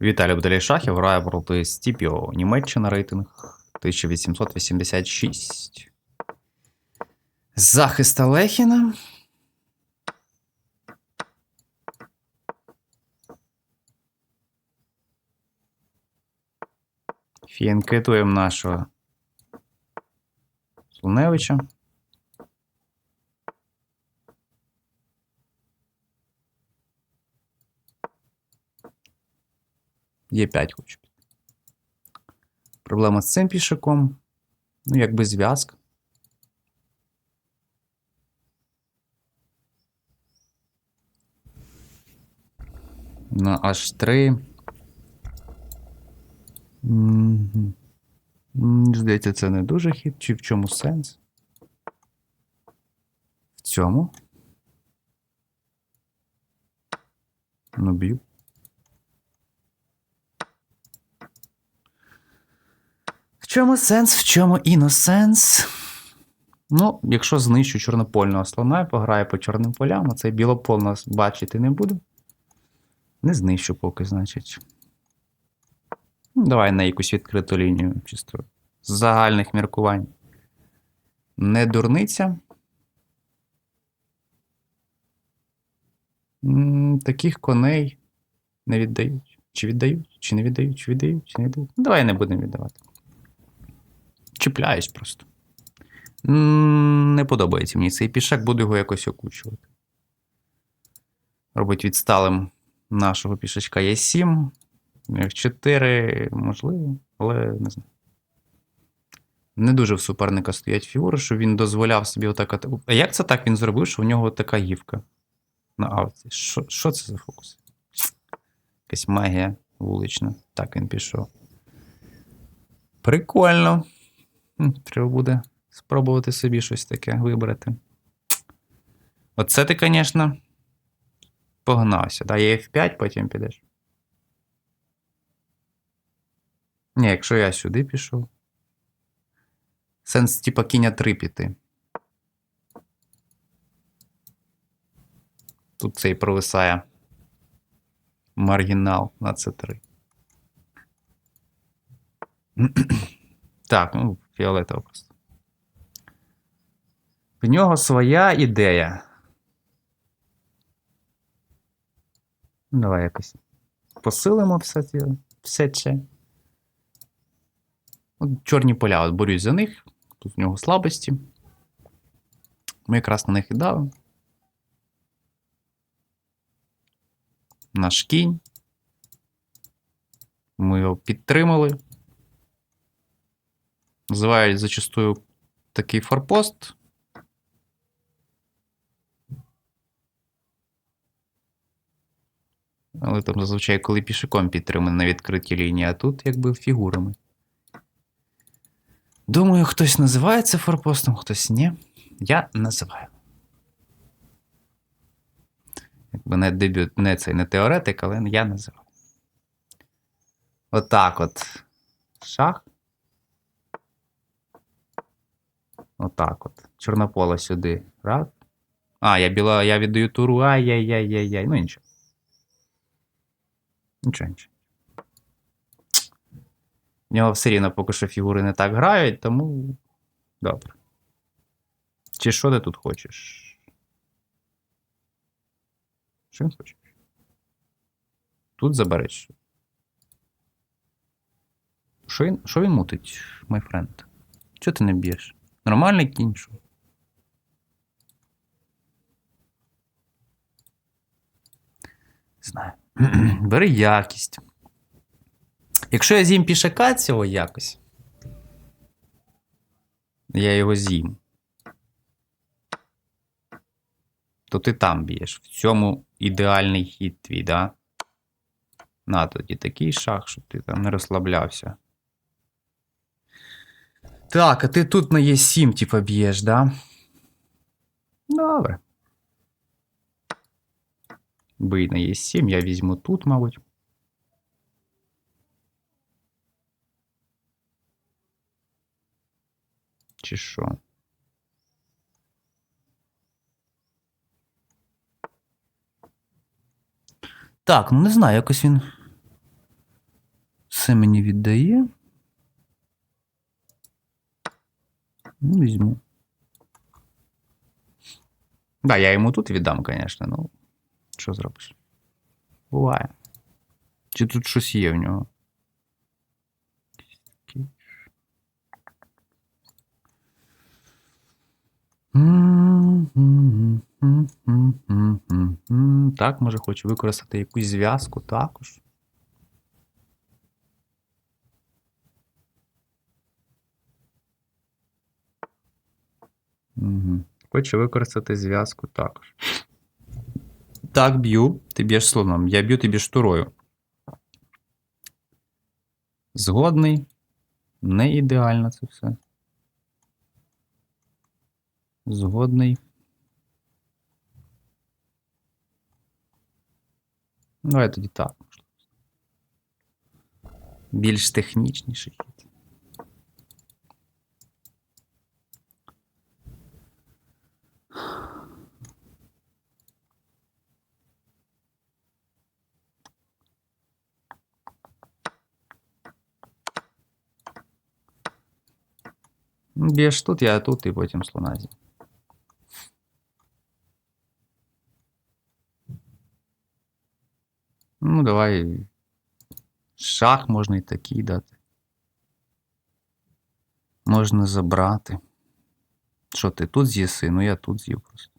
Віталій Буталій Шахів грає проти Стіпіо. Німеччина рейтинг 1886. Захист Алехіна. Фінкетуємо нашого Слуневича. Є 5 хочу. Проблема з цим пішаком. Ну, якби зв'язка. На H3. Мгм. Здається, це не дуже хід. Чи в чому сенс? В цьому. Ну, б'ю. Чому сенс, в чому іносенс? Ну, якщо знищу чорнопольного слона і пограю по чорним полям, а цей білопол нас бачити не буде. Не знищу поки, значить. Ну, Давай на якусь відкриту лінію, чисто з загальних міркувань. Не дурниця. Таких коней не віддають. Чи віддають, чи не віддають, чи віддають, чи не віддають. Ну, давай не будемо віддавати. Чіпляюсь просто. Не подобається мені цей пішак, буду його якось окучувати. Робить відсталим нашого пішачка є 7. F4, можливо, але не знаю. Не дуже в суперника стоять фігури, що він дозволяв собі отак. А як це так він зробив, що у нього така гівка на авці? Що, що це за фокус? Якась магія вулична. Так він пішов. Прикольно. Треба буде спробувати собі щось таке вибрати. Оце ти, звісно, погнався. Да? Є F5, потім підеш. Ні, якщо я сюди пішов. Сенс, типа, кінь 3 піти. Тут цей провисає маргінал на С3. Так, ну, фіолетово просто. В нього своя ідея. Давай якось посилимо все це. Все це. От чорні поля, от борюсь за них. Тут в нього слабості. Ми якраз на них і дали. Наш кінь. Ми його підтримали. Називають зачастую такий форпост. Але там зазвичай, коли пішаком підтриманий на відкритій лінії, а тут якби фігурами. Думаю, хтось називає це форпостом, хтось ні. Я називаю. Якби не дебют, не цей не теоретик, але я називаю. Отак от. Шах. Отак от. Чорнополе сюди. Раз. А, я біла, я віддаю туру. Ай-яй-яй-яй-яй. Ну нічого. Нічого, нічого. В нього все рівно поки що фігури не так грають, тому. Добре. Чи що ти тут хочеш? Що він хоче? Тут забереш. Що він, що він мутить, мой френд? Чого ти не б'єш? Що? Не знаю. Бери якість. Якщо я з'їм пішака цього якось, я його з'їм. То ти там б'єш. В цьому ідеальний хід твій, да? На тоді такий шах, щоб ти там не розслаблявся. Так, а ти тут на Е7, типа, б'єш, да? Добре. Бий на Е7, я візьму тут, мабуть. Чи що? Так, ну не знаю, якось він. Це мені віддає. Ну, візьму. Да, я йому тут віддам, звісно, ну. Що зробиш? Буває. Чи тут щось є в нього? Так, може, хочу використати якусь зв'язку також. Угу. Хочу використати зв'язку також. Так, б'ю, ти б'єш слоном. Я б'ю, ти б'єш турою. Згодний. Не ідеально це все. Згодний. Давай тоді так. Більш технічніший Б'єш тут, я тут, і потім слона з'їм. Ну, давай. Шах можна і такий дати. Можна забрати. Що ти тут з'їси? Ну я тут з'їв просто.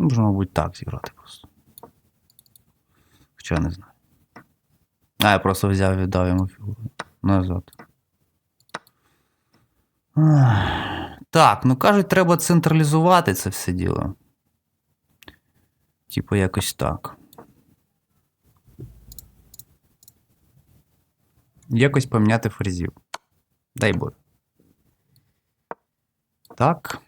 Можна, мабуть, так зіграти просто. Хоча не знаю. А, я просто взяв і віддав йому фігуру. Назад. Так, ну кажуть, треба централізувати це все діло. Типу, якось так. Якось поміняти фрезів. Дай Боже. Так.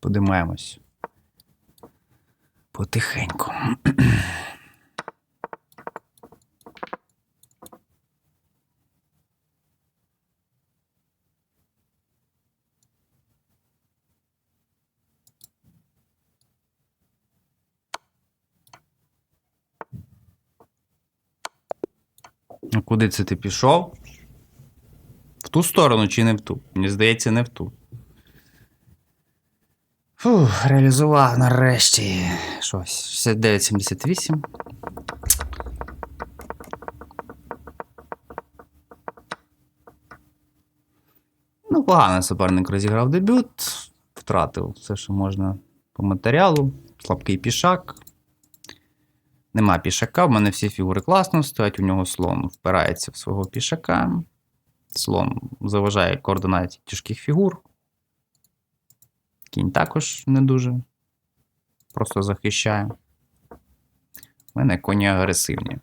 Подимаємось. Потихеньку. Куди це ти пішов? В ту сторону чи не в ту? Мені здається, не в ту. Фух, реалізував нарешті. Щось. 69,78. Ну, поганий суперник розіграв дебют. Втратив все, що можна по матеріалу. Слабкий пішак. Нема пішака. В мене всі фігури класно стоять. У нього слон впирається в свого пішака. Слон заважає координаті тяжких фігур. Кінь також не дуже. Просто захищає. У мене коні агресивні.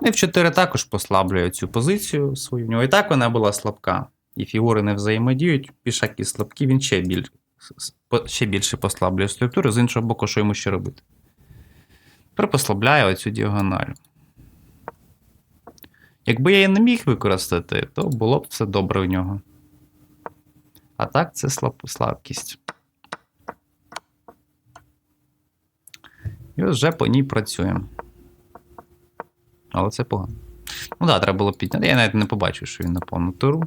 Ну і в 4 також послаблює цю позицію свою. В нього і так вона була слабка. І фігури не взаємодіють. Пішаки слабкі, він ще, біль... ще більше послаблює структуру, з іншого боку, що йому ще робити? Тепер послабляє оцю діагональ. Якби я її не міг використати, то було б все добре в нього. А так, це слаб... слабкість. І ось вже по ній працюємо. Але це погано. Ну так, треба було підняти. Я навіть не побачив, що він на повну туру.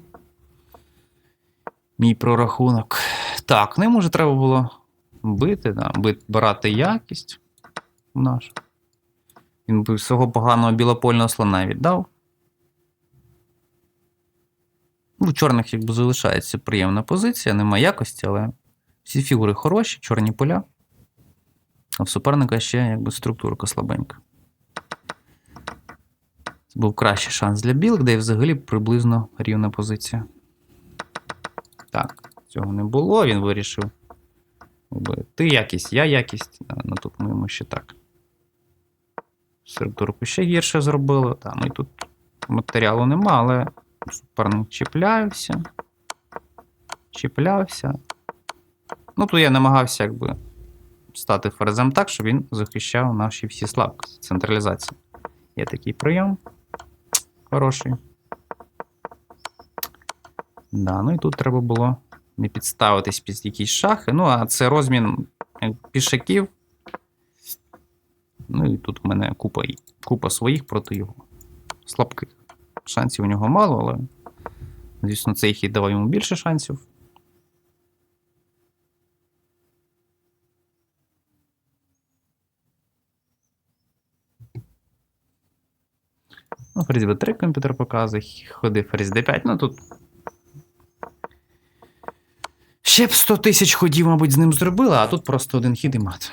Мій прорахунок. Так, ним уже треба було бити, да, бит, брати якість нашу. Він би свого поганого білопольного слона віддав. Ну, чорних якби залишається приємна позиція, нема якості, але всі фігури хороші, чорні поля. А в суперника ще якби структурка слабенька. Це був кращий шанс для білих, де і взагалі приблизно рівна позиція. Так, цього не було, він вирішив. Ти якість, я якість. А, Ну тут ми ще так. Структурку ще гірше зробили. Та, ну і тут матеріалу нема, але суперник чіплявся. Чіплявся. Ну, тут я намагався якби стати ферзем так, щоб він захищав наші всі слабкості. Централізація. Є такий прийом. Хороший. Да, ну і тут треба було не підставитись під якісь шахи. Ну, а це розмін пішаків. Ну і тут у мене купа, купа своїх проти його. Слабких. Шансів у нього мало, але. Звісно, цей хід давав йому більше шансів. Ну, ферзь b3 комп'ютер показує, ходи ферзь d5, ну тут. Ще б 100 тисяч ходів, мабуть, з ним зробила, а тут просто один хід і мат.